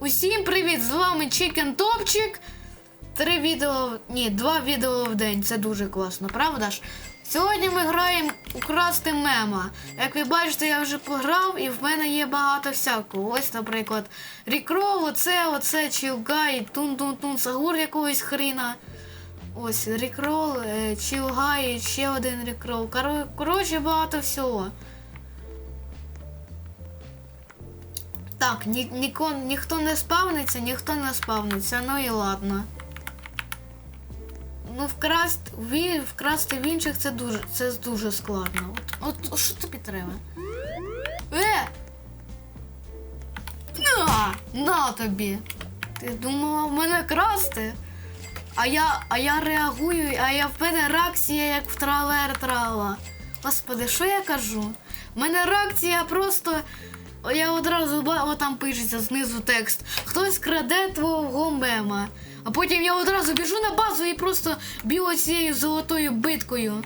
Усім привіт! З вами Чікен Топчик. Три відео. Ні, два відео в день. Це дуже класно, правда ж? Сьогодні ми граємо украсти мема. Як ви бачите, я вже пограв і в мене є багато всякого. Ось, наприклад, Рікрол, оце, оце, Чілгай, Тун-Тун-Тун, Сагур якогось хріна. Ось Рікрол, е, Чілгай, ще один Рікрол. Коротше, багато всього. Так, ні, ніко, ніхто не спавниться, ніхто не спавниться, ну і ладно. Ну, вкрасти, ві, вкрасти в інших це дуже, це дуже складно. От, от що тобі треба? Е! На! На тобі! Ти думала в мене красти? А я, а я реагую, а я в мене реакція як в тралер трала. Господи, що я кажу? В мене реакція просто. Я одразу ба- о, там пишеться знизу текст. Хтось краде твого мема. А потім я одразу біжу на базу і просто б'ю цією золотою биткою.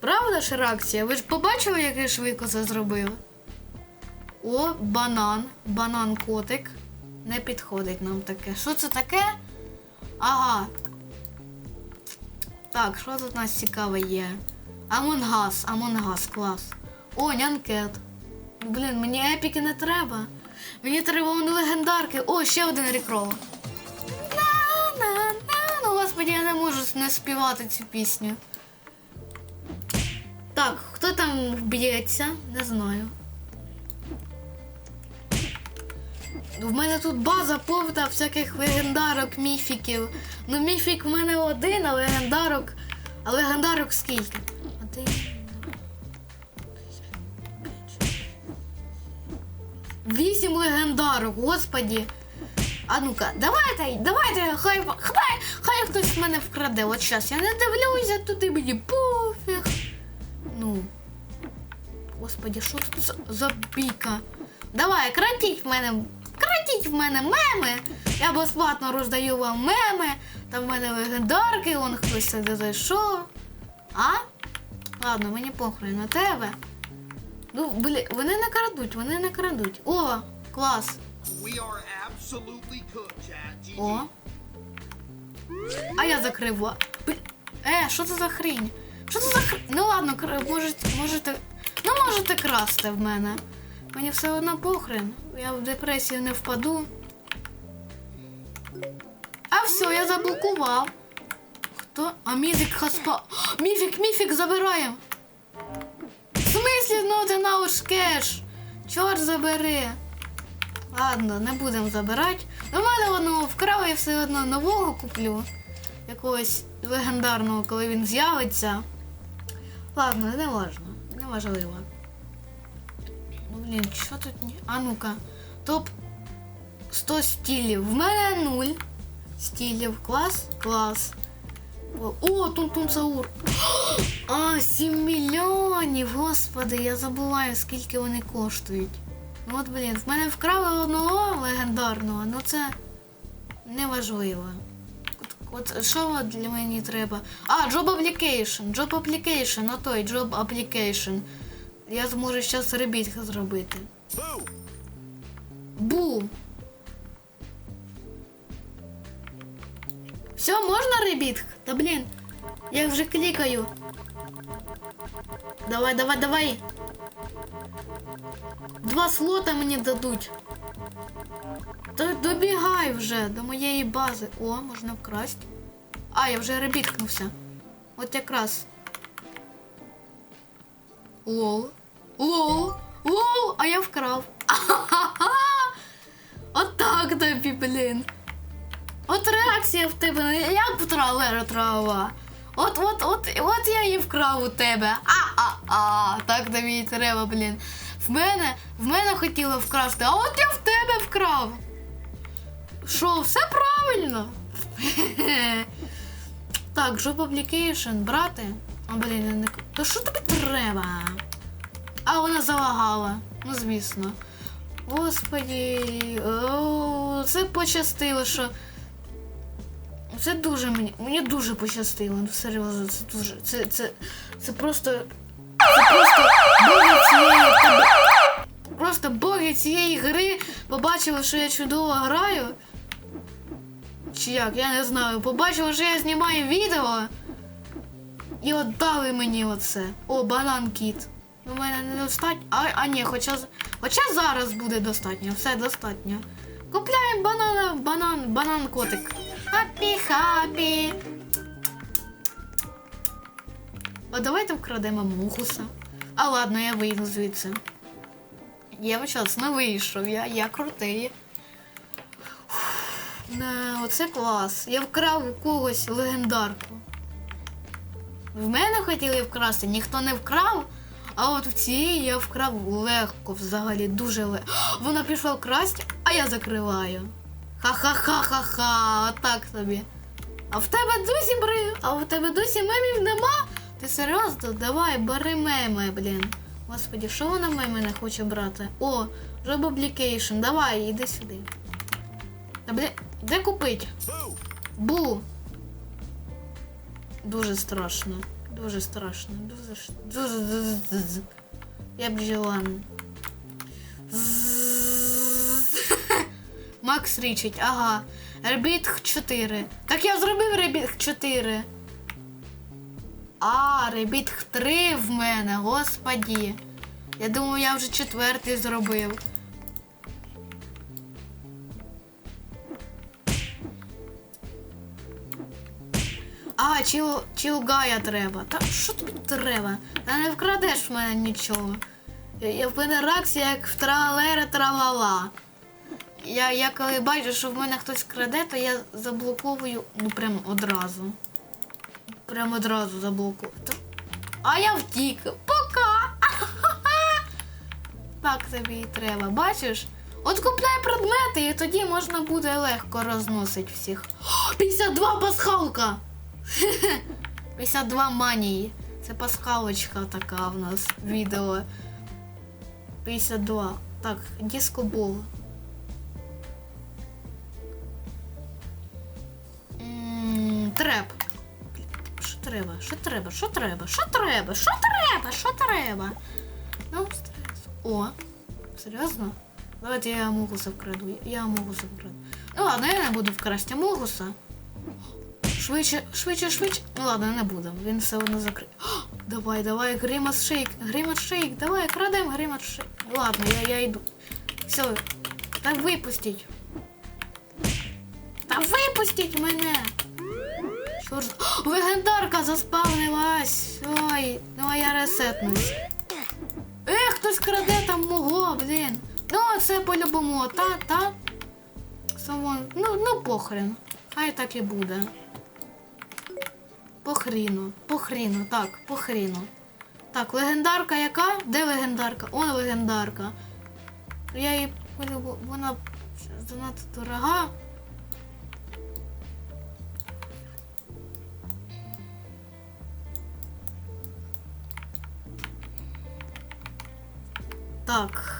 Правда ж реакція? Ви ж побачили, як я швидко це зробив? О, банан. Банан котик. Не підходить нам таке. Що це таке? Ага. Так, що тут у нас цікаве є? Амонгас, Амонгас, клас. О, нянкет. Блін, мені епіки не треба. Мені треба вон легендарки. О, ще один рекрол. Ну, господи, я не можу не співати цю пісню. Так, хто там б'ється? Не знаю. В мене тут база повна всяких легендарок, міфіків. Ну, міфік в мене один, а легендарок. А легендарок скільки? Один. Вісім легендарок, господі. А ну-ка, давайте, давайте, хай, хай, хай хтось мене вкраде. От щас я не дивлюся, туди мені пофіг. Ну. Господі, що тут за, бійка? Давай, кратіть в мене. Кратіть в мене меми. Я безплатно роздаю вам меми. Там в мене легендарки, вон хтось сюди зайшов. А? Ладно, мені похуй на тебе. Ну, блі, вони не крадуть, вони не крадуть. О, клас. О. А я закрив. ла- Е, що це за хрінь? Що це за хрінь? Ну ладно, можете, можете. Ну можете красти в мене. Мені все одно похрен. Я в депресію не впаду. А все, я заблокував. Хто? А міфік хаспа. Міфік, міфік забираємо. Смислі ну ти на уж кеш? Чорт забери. Ладно, не будемо забирати. У мене одного вкрав, я все одно нового куплю. Якогось легендарного, коли він з'явиться. Ладно, не важно, не важливо. Ну блін, що тут ні. А ну-ка. Топ 100 стілів. В мене 0 стілів. Клас, клас. О, Тун-Тун Саур. А, 7 мільйонів. Господи, я забуваю, скільки вони коштують. Ну от, блін, в мене вкрали одного легендарного, ну це неважливо. От, от що для мені треба? А, Job Application. Job Application, ну той Job Application. Я зможу зараз ребіт зробити. Бу. Все, можна ребіт? Та блін, я вже клікаю. Давай, давай, давай. Два слота мені дадуть. Та добігай вже до моєї бази. О, можна вкрасть. А, я вже ребіткнувся. От якраз. Лол. Лол. Лол, а я вкрав. Ахахаха. От так тобі, блін. От реакція в тебе, як в тралера трава. От, от, от, от я її вкрав у тебе. А-а-а. Так тобі і треба, блін. В мене, в мене хотіла вкрасти, а от я в тебе вкрав. Що, все правильно? Так, Job Application, брати. А, блін, не... То що тобі треба? А вона залагала. Ну, звісно. Господі, о, це пощастило, що. Це дуже мені. Мені дуже пощастило. Ну серйозно, це дуже. Це. Це. Це просто. Це просто боги цієї. Просто боги цієї гри побачили, що я чудово граю. Чи як, я не знаю. Побачили, що я знімаю відео. І от дали мені оце. О, банан кіт. У мене недостатньо. А, а ні, хоча, хоча зараз буде достатньо, все достатньо. Купляємо банана, банан, банан котик. Хапі, хапі. А давайте вкрадемо мухуса. А ладно, я вийду звідси. Я вчасно вийшов, я, я крутий. Не, оце клас. Я вкрав у когось легендарку. В мене хотіли вкрасти, ніхто не вкрав. А от в цієї я вкрав легко, взагалі, дуже легко. Вона пішла вкрасти, а я закриваю. Ха-ха-ха-ха-ха, отак тобі. А в тебе досі бри... А в тебе досі мемів нема? Ти серйозно? Давай, бери меми, блін. Господі, що вона меми не хоче брати? О, Job давай, іди сюди. Та блін, де купить? Бу. Дуже страшно. Дуже страшно. Дуже дуже. Я бджілан. Макс річить, ага. Ребіт 4. Так я зробив Ребіт 4. А, Ребіт 3 в мене, господі. Я думаю, я вже четвертий зробив. А, чіл, чілгая треба. Та що тобі треба? Та не вкрадеш в мене нічого. Я, в мене реакція як в тралера тралала. Я, я коли бачу, що в мене хтось краде, то я заблоковую ну прям одразу. Прям одразу заблокую. А я втік. Пока! Так тобі і треба, бачиш? От купляй предмети, і тоді можна буде легко розносити всіх. 52 пасхалка! 52 манії. Це пасхалочка така в нас відео. 52. Так, дискобол. Треп. Що треба? Що треба? Що треба? Що треба? Що треба? Що треба? Ну, стрес. О, серйозно? Давайте я Амогуса вкраду. Я Амогуса вкраду. Ну ладно, я не буду вкрасти Амогуса. Швидше, швидше, швидше. Ну ладно, не буду. Він все одно закриє. Давай, давай, Гримас Шейк, Гримас Шейк, давай, крадем Гримас Шейк. Ладно, я, я йду. Все, та випустіть. Та випустіть мене! Що? Легендарка заспавнилась! Ой, ну а я ресетнусь. Ех, хтось краде там мого, блін. Ну, це по-любому, та, та. Самон. Ну, ну похрен. Хай так і буде. По хріну, по хріну, так, по хріну. Так, легендарка яка? Де легендарка? Он легендарка. Я її полюбу. Вона занадто дорога. Так.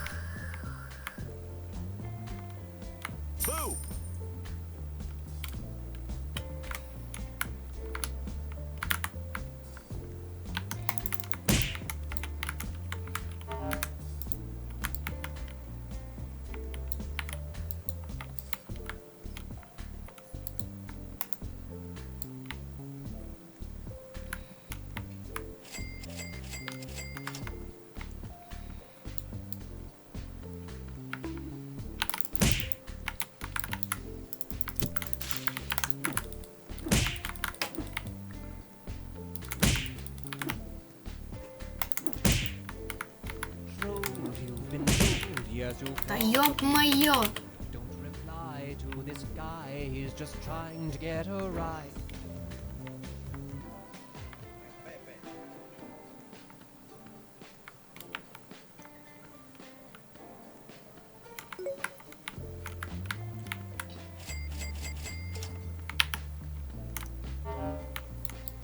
Get a ride.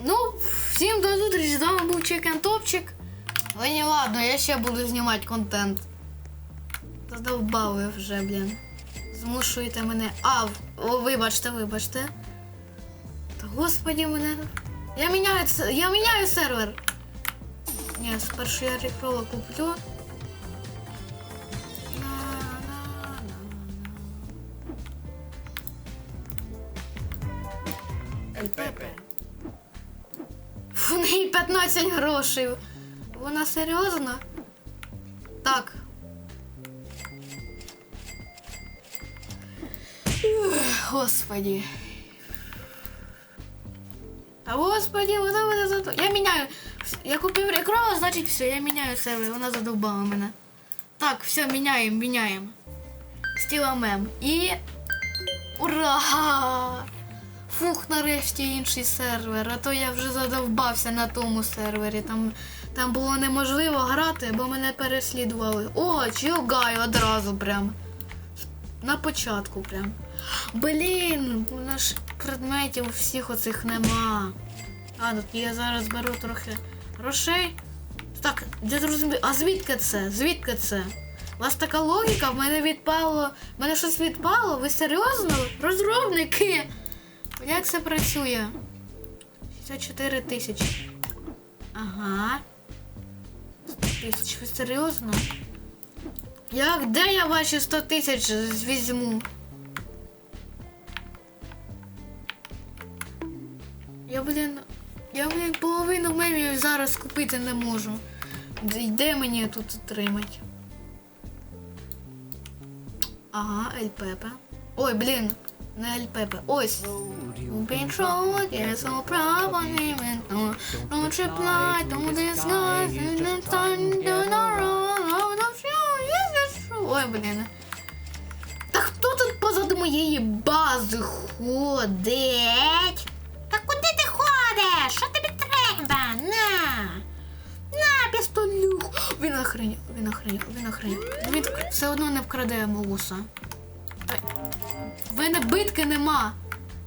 Ну, всім до зустрічі, з вами був Чикен Топчик. Але не ладно, я ще буду знімати контент. Задовбали вже, блін. Змушуєте мене. А, о, вибачте, вибачте. Та господі мене. Я міняю я міняю сервер. Ні, спершу я рекрола куплю. Пепе. В неї 15 грошей. Вона серйозно? Так. Господи. А господи, вона мене задов... Я міняю. Я купив рекрова, значить все, я міняю сервер, вона задовбала мене. Так, все, міняємо, міняємо. Стіла мем. І. Ура! Фух, нарешті інший сервер, а то я вже задовбався на тому сервері. Там, там було неможливо грати, бо мене переслідували. О, Чіогай одразу прям. На початку прям. Блін, у нас предметів всіх оцих нема. А, тут я зараз беру трохи грошей. Так, я зрозумів. А звідки це? Звідки це? У вас така логіка, в мене відпало. В мене щось відпало? Ви серйозно? Розробники? Як це працює? 64 тисячі. Ага. 100 тисяч. Ви серйозно? Як? Де я ваші 100 тисяч візьму? Зараз купити не можу. Де- мені тут отримати? Ага, ЛПП. Ой, блін, не. Ось. Народу, все, є. Ой, блін. Та хто тут позаду моєї бази ходить? Він охреняв, він охреняв, він охреняв. Він все одно не вкраде Молуса. Та- В мене битки нема.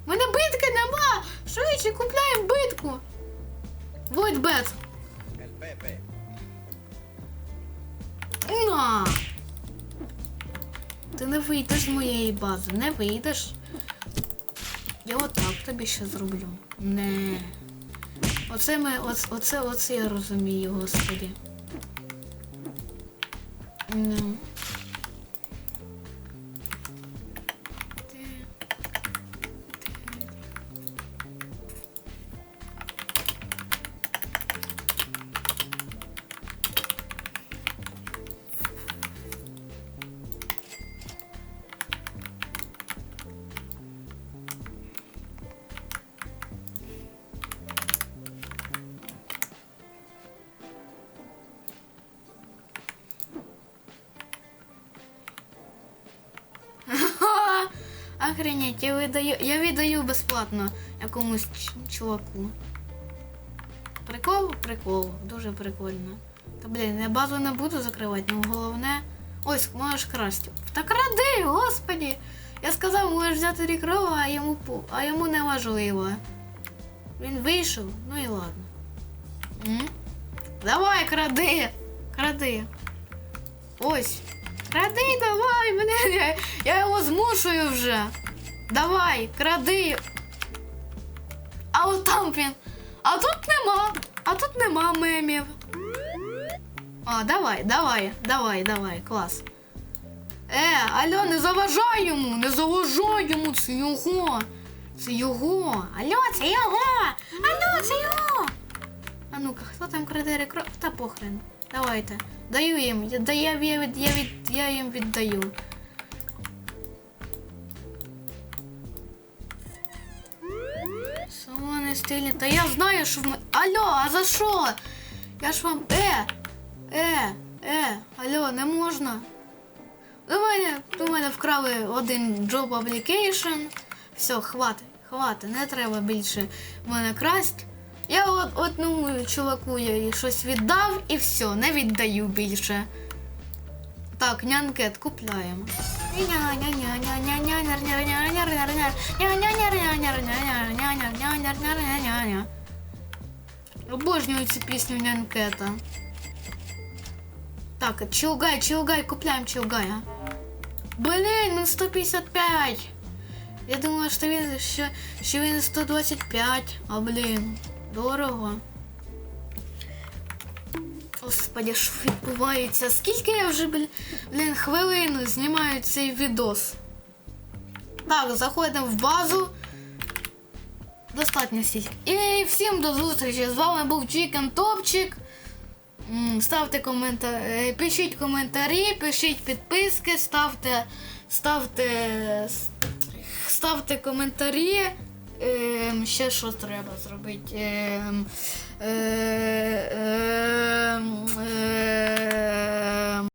В мене битки нема! Швидше купляємо битку. Войдбет. На! Ти не вийдеш з моєї бази, не вийдеш. Я отак тобі ще зроблю. Не. Оце ми. Оце, оце, оце я розумію, господі. Ну. Охренеть, я видаю, я віддаю безплатно якомусь чуваку. Прикол? Прикол. Дуже прикольно. Та блін, я базу не буду закривати, ну головне. Ось, можеш красти. Та кради, господі! Я сказав, можеш взяти рікрова, а йому по, а йому не важливо. Він вийшов, ну і ладно. М? Давай, кради! Кради. Ось. Кради, давай, мене. Я його змушую вже. Давай, кради. А от там він. А тут нема. А тут нема мемів. А, давай, давай, давай, давай, клас. Е, алло, не заважай йому, не заважай йому, це його. Це його. Алло, це його. Алло, це його. А ну-ка, хто там краде рекро... Та похрен. Давайте. Даю їм. Я, да я, я, від, я, від, я їм віддаю. Стилі. Та я знаю, що мене. Алло, а за що? Я ж вам. Е! Е! Е! Алло, не можна. До мене, до мене вкрали один job application. Все, хватить, хватить, не треба більше мене красть. Я от одному чуваку я їй щось віддав і все, не віддаю більше. Так, нянкет купляємо. Обожнюю цю пісню нянкета. Так, Чилгай, Чилгай, купляємо Чилгая. Блін, він 155. Я думала, що він що, що він 125. А блін, дорого. Господи, що відбувається? Скільки я вже, блін, хвилину знімаю цей відос? Так, заходимо в базу. достатньо стільки. І всім до зустрічі. З вами був Чікен Топчик. Ставте коментарі, пишіть коментарі, пишіть підписки, ставте, ставте, ставте коментарі. Ем, ще що треба зробити? Ем, е, ем, ем, ем.